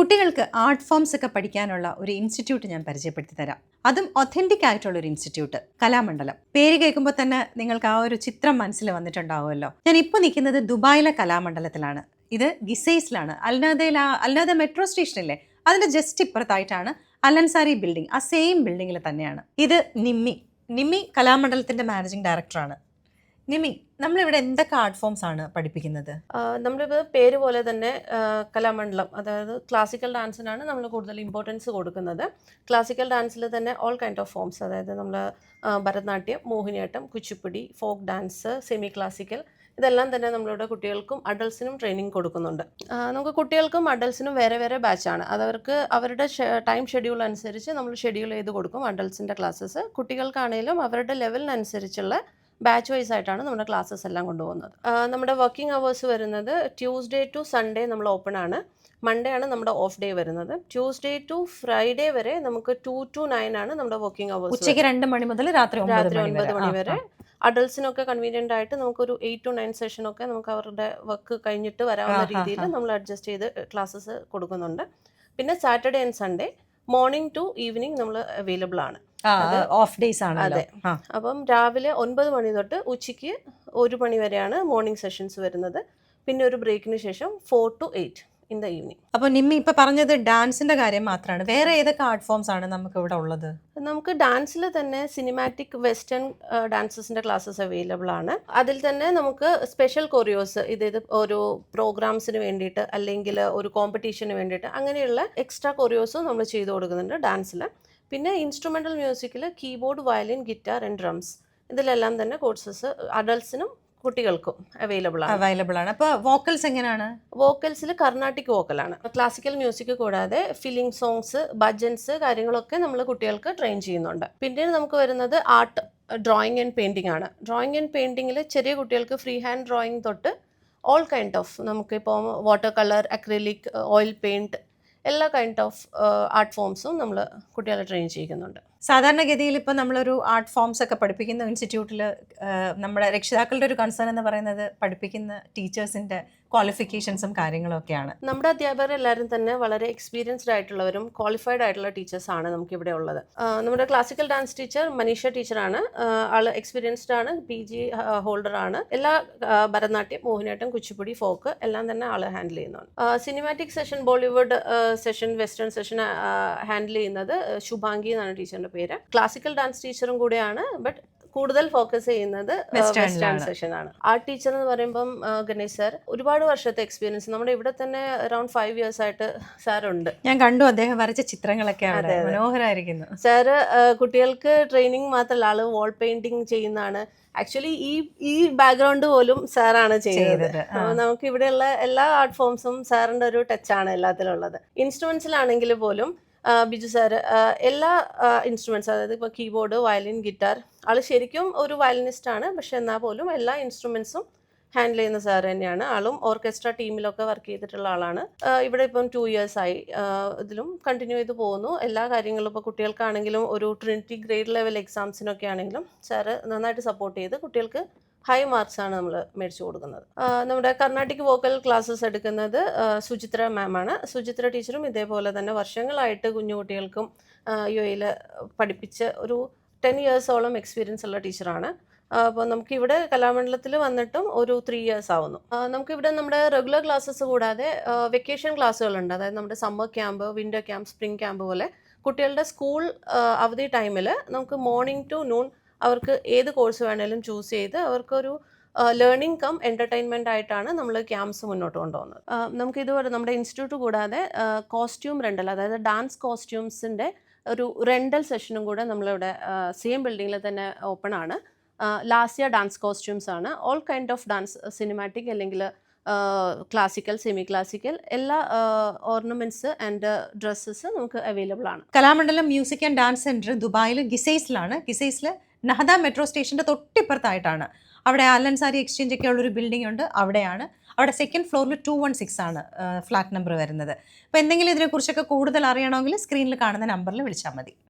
കുട്ടികൾക്ക് art forms ഒക്കെ പഠിക്കാനുള്ള ഒരു ഇൻസ്റ്റിറ്റ്യൂട്ട് ഞാൻ പരിചയപ്പെടുത്തി തരാം. അതും ഒഥന്റിക് ആയിട്ടുള്ള ഒരു ഇൻസ്റ്റിറ്റ്യൂട്ട് കലാമണ്ഡലം. പേര് കേൾക്കുമ്പോൾ തന്നെ നിങ്ങൾക്ക് ആ ഒരു ചിത്രം മനസ്സിൽ വന്നിട്ടുണ്ടാവുമല്ലോ. ഞാൻ ഇപ്പോൾ നിൽക്കുന്നത് ദുബായിലെ കലാമണ്ഡലത്തിലാണ്. ഇത് ഗിസൈസിലാണ് അൽനാദയിൽ അൽനാദ മെട്രോ സ്റ്റേഷനില്ലേ അതിന്റെ ജസ്റ്റ് ഇപ്പുറത്തായിട്ടാണ് അലൻസാരി ബിൽഡിംഗ് ആ സെയിം ബിൽഡിങ്ങിൽ തന്നെയാണ്. ഇത് നിമ്മി. നിമ്മി കലാമണ്ഡലത്തിന്റെ മാനേജിംഗ് ഡയറക്ടറാണ് നിമ്മി നമ്മളിവിടെ എന്തൊക്കെ ആർട്ട് ഫോംസ് ആണ് പഠിപ്പിക്കുന്നത്? നമ്മളിപ്പോൾ പേര് പോലെ തന്നെ കലാമണ്ഡലം അതായത് ക്ലാസിക്കൽ ഡാൻസിനാണ് നമ്മൾ കൂടുതൽ ഇമ്പോർട്ടൻസ് കൊടുക്കുന്നത്. ക്ലാസിക്കൽ ഡാൻസിൽ തന്നെ ഓൾ കൈൻഡ് ഓഫ് ഫോംസ് അതായത് നമ്മൾ Bharatanatyam Mohiniyattam Kuchipudi folk dance semi classical ഇതെല്ലാം തന്നെ നമ്മളിവിടെ കുട്ടികൾക്കും അഡൾട്ട്സിനും ട്രെയിനിങ് കൊടുക്കുന്നുണ്ട്. നമുക്ക് കുട്ടികൾക്കും അഡൾട്ട്സിനും വേറെ വേറെ ബാച്ചാണ് അതവർക്ക് അവരുടെ ടൈം ഷെഡ്യൂൾ അനുസരിച്ച് നമ്മൾ ഷെഡ്യൂൾ ചെയ്ത് കൊടുക്കും അഡൾട്ട്സിന്റെ ക്ലാസ്സസ് കുട്ടികൾക്കാണെങ്കിലും അവരുടെ ലെവലിനനുസരിച്ചുള്ള ബാച്ച് വൈസ് ആയിട്ടാണ് നമ്മുടെ ക്ലാസ്സസ് എല്ലാം കൊണ്ടുപോകുന്നത്. നമ്മുടെ വർക്കിംഗ് അവേഴ്സ് വരുന്നത് ട്യൂസ്ഡേ ടു സൺഡേ നമ്മൾ ഓപ്പൺ ആണ്. മൺഡേ ആണ് നമ്മുടെ ഓഫ് ഡേ വരുന്നത്. ട്യൂസ്ഡേ ടു ഫ്രൈഡേ വരെ നമുക്ക് ടു ടു നയൻ ആണ് നമ്മുടെ വർക്കിംഗ് അവേഴ്സ് ഉച്ചയ്ക്ക് രണ്ട് മണി മുതൽ രാത്രി രാത്രി ഒൻപത് മണി വരെ. അഡൾട്ട്സിനൊക്കെ കൺവീനിയന്റ് ആയിട്ട് നമുക്കൊരു എയ്റ്റ് ടു നയൻ സെഷനൊക്കെ നമുക്ക് അവരുടെ വർക്ക് കഴിഞ്ഞിട്ട് വരാവുന്ന രീതിയിൽ നമ്മൾ അഡ്ജസ്റ്റ് ചെയ്ത് ക്ലാസ്സസ് കൊടുക്കുന്നുണ്ട്. പിന്നെ Saturday and Sunday morning to evening നമ്മൾ അവൈലബിൾ ആണ്. ഓഫ് ഡേയ്സ് ആണല്ലോ. അതെ. അപ്പം രാവിലെ ഒൻപത് മണി തൊട്ട് ഉച്ചയ്ക്ക് ഒരു മണി വരെയാണ് മോർണിംഗ് സെഷൻസ് വരുന്നത്. പിന്നെ ഒരു ബ്രേക്കിന് ശേഷം four to eight in the evening അപ്പോൾ നിമ്മി ഇപ്പൊ പറഞ്ഞത് ഡാൻസിന്റെ കാര്യം മാത്രമാണ് വേറെ ഏതൊക്കെ ആർട്ട് ഫോംസ് ആണ് നമുക്ക് ഇവിടെ ഉള്ളത്? നമുക്ക് ഡാൻസിൽ തന്നെ സിനിമാറ്റിക് വെസ്റ്റേൺ ഡാൻസസിന്റെ ക്ലാസ്സസ് അവൈലബിൾ ആണ്. അതിൽ തന്നെ നമുക്ക് സ്പെഷ്യൽ കൊറിയോസ് ഇത് ഒരു പ്രോഗ്രാംസിന് വേണ്ടിയിട്ട് അല്ലെങ്കിൽ ഒരു കോമ്പറ്റീഷന് വേണ്ടിയിട്ട് അങ്ങനെയുള്ള എക്സ്ട്രാ കൊറിയോസും നമ്മൾ ചെയ്തു കൊടുക്കുന്നുണ്ട് ഡാൻസിൽ പിന്നെ instrumental മ്യൂസിക്കിൽ keyboard violin guitar and drums ഇതിലെല്ലാം തന്നെ കോഴ്സസ് അഡൾട്ട്സിനും കുട്ടികൾക്കും അവൈലബിൾ ആണ്. അവൈലബിൾ ആണ്. അപ്പോൾ വോക്കൽസ് എങ്ങനെയാണ്? വോക്കൽസിൽ കർണാട്ടിക് വോക്കലാണ് ക്ലാസിക്കൽ മ്യൂസിക് കൂടാതെ ഫിലിംഗ് സോങ്സ് ഭജൻസ് കാര്യങ്ങളൊക്കെ നമ്മൾ കുട്ടികൾക്ക് ട്രെയിൻ ചെയ്യുന്നുണ്ട്. പിന്നീട് നമുക്ക് വരുന്നത് ആർട്ട് ഡ്രോയിങ് ആൻഡ് പെയിന്റിംഗ് ആണ്. ഡ്രോയിങ് ആൻഡ് പെയിന്റിങ്ങിൽ ചെറിയ കുട്ടികൾക്ക് ഫ്രീ ഹാൻഡ് ഡ്രോയിങ് തൊട്ട് ഓൾ കൈൻഡ് ഓഫ് നമുക്കിപ്പോൾ water colour acrylic oil paint എല്ലാ കൈൻഡ് ഓഫ് ആർട്ട് ഫോംസും നമ്മൾ കുട്ടികളെ ട്രെയിൻ ചെയ്യിക്കുന്നുണ്ട്. സാധാരണഗതിയിൽ ഇപ്പോൾ നമ്മളൊരു ആർട്ട് ഫോംസ് ഒക്കെ പഠിപ്പിക്കുന്ന ഇൻസ്റ്റിറ്റ്യൂട്ടിൽ നമ്മുടെ രക്ഷിതാക്കളുടെ ഒരു കൺസേൺ എന്ന് പറയുന്നത് പഠിപ്പിക്കുന്ന ടീച്ചേഴ്സിന്റെ ക്വാളിഫിക്കേഷൻസും കാര്യങ്ങളും ഒക്കെയാണ് നമ്മുടെ അധ്യാപകർ എല്ലാവരും തന്നെ വളരെ എക്സ്പീരിയൻസ്ഡ് ആയിട്ടുള്ളവരും ക്വാളിഫൈഡ് ആയിട്ടുള്ള ടീച്ചേഴ്സ് ആണ് നമുക്ക് ഇവിടെ ഉള്ളത് നമ്മുടെ ക്ലാസിക്കൽ ഡാൻസ് ടീച്ചർ മനീഷ ടീച്ചറാണ് ആൾ എക്സ്പീരിയൻസ്ഡ് ആണ് പി ജി ഹോൾഡർ ആണ്. എല്ലാ ഭരതനാട്യം മോഹിനിയാട്ടം കുച്ചിപ്പുടി ഫോക്ക് എല്ലാം തന്നെ ആൾ ഹാൻഡിൽ ചെയ്യുന്നുണ്ട് cinematic session Bollywood session western session handle ചെയ്യുന്നത് ശുഭാംഗി എന്നാണ് ടീച്ചറിന്റെ പേര്. ക്ലാസിക്കൽ ഡാൻസ് ടീച്ചറും കൂടെയാണ് ബട്ട് കൂടുതൽ ഫോക്കസ് ചെയ്യുന്നത് വെസ്റ്റേൺ ലാണ്. സെഷൻ ആണ്. ആ ടീച്ചർ എന്ന് പറയുമ്പം ആ, ഗണേഷ് സാർ ഒരുപാട് വർഷത്തെ എക്സ്പീരിയൻസ് നമ്മുടെ ഇവിടെ തന്നെ അറൌണ്ട് ഫൈവ് ഇയേഴ്സ് ആയിട്ട് സാർ ഉണ്ട്. ഞാൻ കണ്ടു അദ്ദേഹം വരച്ച ചിത്രങ്ങളൊക്കെ മനോഹരായിരിക്കുന്നു. മനോഹരമായിരിക്കുന്നു സാറ് കുട്ടികൾക്ക് ട്രെയിനിങ് മാത്രമല്ല ആൾ വാൾ പെയിന്റിങ് ചെയ്യുന്നതാണ്. ആക്ച്വലി ഈ ഈ ബാക്ക്ഗ്രൗണ്ട് പോലും സാറാണ് ചെയ്യുന്നത്. നമുക്ക് ഇവിടെയുള്ള എല്ലാ ആർട്ട് ഫോംസും സാറിന്റെ ഒരു ടച്ചാണ് എല്ലാത്തിലുള്ളത്. ഇൻസ്ട്രുമെന്റ്സിലാണെങ്കിൽ പോലും ബിജു സാർ എല്ലാ ഇൻസ്ട്രുമെന്റ്സ് അതായത് ഇപ്പോൾ കീബോർഡ് വയലിൻ ഗിറ്റാർ ആൾ ശരിക്കും ഒരു വയലിനിസ്റ്റ് ആണ്. പക്ഷെ എന്നാൽ പോലും എല്ലാ ഇൻസ്ട്രുമെൻസും ഹാൻഡിൽ ചെയ്യുന്ന സാർ തന്നെയാണ്. ആളും ഓർക്കസ്ട്ര ടീമിലൊക്കെ വർക്ക് ചെയ്തിട്ടുള്ള ആളാണ്. ഇവിടെ ഇപ്പം ടു ഇയേഴ്സ് ആയി. ഇതിലും കണ്ടിന്യൂ ചെയ്ത് പോകുന്നു. എല്ലാ കാര്യങ്ങളും ഇപ്പോൾ കുട്ടികൾക്കാണെങ്കിലും ഒരു ട്രിനിറ്റി ഗ്രേഡ് ലെവൽ എക്സാംസിനൊക്കെ ആണെങ്കിലും സാറ് നന്നായിട്ട് സപ്പോർട്ട് ചെയ്ത് കുട്ടികൾക്ക് ഹൈ മാർക്സ് ആണ് നമ്മൾ മേടിച്ചു കൊടുക്കുന്നത്. നമ്മുടെ കർണാട്ടിക് വോക്കൽ ക്ലാസ്സസ് എടുക്കുന്നത് സുചിത്ര മാമാണ് സുചിത്ര ടീച്ചറും ഇതേപോലെ തന്നെ വർഷങ്ങളായിട്ട് കുഞ്ഞു കുട്ടികൾക്കും യു എയിൽ പഠിപ്പിച്ച് ഒരു ടെൻ ഇയേഴ്സോളം എക്സ്പീരിയൻസ് ഉള്ള ടീച്ചറാണ് അപ്പോൾ നമുക്ക് ഇവിടെ കലാമണ്ഡലത്തിൽ വന്നിട്ടും ഒരു ത്രീ ഇയേഴ്സ് ആവുന്നു. നമുക്കിവിടെ നമ്മുടെ റെഗുലർ ക്ലാസ്സസ് കൂടാതെ വെക്കേഷൻ ക്ലാസ്സുകളുണ്ട് അതായത് നമ്മുടെ summer camp winter camp spring camp പോലെ കുട്ടികളുടെ സ്കൂൾ അവധി ടൈമിൽ നമുക്ക് മോർണിംഗ് ടു നൂൺ അവർക്ക് ഏത് കോഴ്സ് വേണേലും ചൂസ് ചെയ്ത് അവർക്കൊരു ലേണിംഗ് കം എന്റർടൈൻമെന്റ് ആയിട്ടാണ് നമ്മൾ ക്യാമ്പ്സ് മുന്നോട്ട് കൊണ്ടുപോകുന്നത്. നമുക്ക് ഇതുപോലെ നമ്മുടെ ഇൻസ്റ്റിറ്റ്യൂട്ട് കൂടാതെ കോസ്റ്റ്യൂം റെന്റൽ അതായത് ഡാൻസ് കോസ്റ്റ്യൂംസിന്റെ ഒരു റെന്റൽ സെഷനും കൂടെ നമ്മളിവിടെ സെയിം ബിൽഡിങ്ങിൽ തന്നെ ഓപ്പൺ ആണ്. ലാസ്റ്റ് ഇയർ ഡാൻസ് കോസ്റ്റ്യൂംസ് ആണ്. All kind of dance cinematic അല്ലെങ്കിൽ ക്ലാസിക്കൽ സെമി ക്ലാസിക്കൽ എല്ലാ ഓർണമെന്റ്സ് ആൻഡ് ഡ്രസ്സസ് നമുക്ക് അവൈലബിൾ ആണ്. Kalamandalam music and dance centre ദുബായിൽ ഗിസൈസിലാണ്. ഗിസൈസിൽ നഹദ മെട്രോ സ്റ്റേഷന്റെ തൊട്ടിപ്പുറത്തായിട്ടാണ്. അവിടെ അലൻസാരി എക്സ്ചേഞ്ച് ഒക്കെ ഉള്ളൊരു ബിൽഡിംഗ് ഉണ്ട്. അവിടെയാണ്. അവിടെ സെക്കൻഡ് ഫ്ലോറിൽ ടു വൺ സിക്സ് ആണ് ഫ്ലാറ്റ് നമ്പർ വരുന്നത്. അപ്പോൾ എന്തെങ്കിലും ഇതിനെക്കുറിച്ചൊക്കെ കൂടുതൽ അറിയണമെങ്കിൽ സ്ക്രീനിൽ കാണുന്ന നമ്പറിൽ വിളിച്ചാൽ മതി.